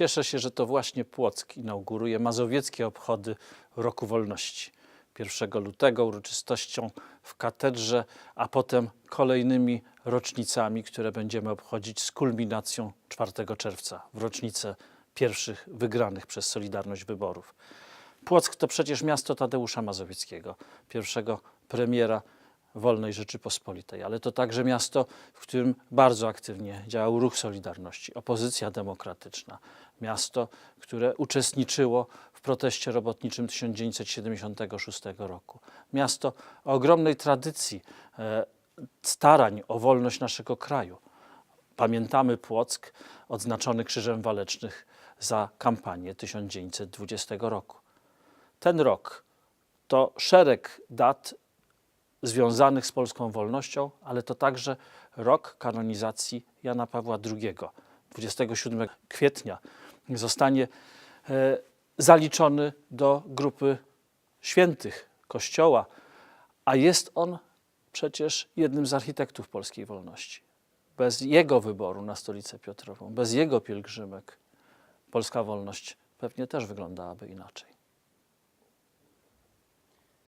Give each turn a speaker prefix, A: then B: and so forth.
A: Cieszę się, że to właśnie Płock inauguruje mazowieckie obchody Roku Wolności. 1 lutego uroczystością w katedrze, a potem kolejnymi rocznicami, które będziemy obchodzić z kulminacją 4 czerwca, w rocznicę pierwszych wygranych przez Solidarność wyborów. Płock to przecież miasto Tadeusza Mazowieckiego, pierwszego premiera wolnej Rzeczypospolitej, ale to także miasto, w którym bardzo aktywnie działał ruch Solidarności, opozycja demokratyczna, miasto, które uczestniczyło w proteście robotniczym 1976 roku, miasto o ogromnej tradycji e, starań o wolność naszego kraju. Pamiętamy Płock odznaczony Krzyżem Walecznych za kampanię 1920 roku. Ten rok to szereg dat związanych z polską wolnością, ale to także rok kanonizacji Jana Pawła II. 27 kwietnia zostanie e, zaliczony do grupy świętych Kościoła, a jest on przecież jednym z architektów polskiej wolności. Bez jego wyboru na stolicę Piotrową, bez jego pielgrzymek, polska wolność pewnie też wyglądałaby inaczej.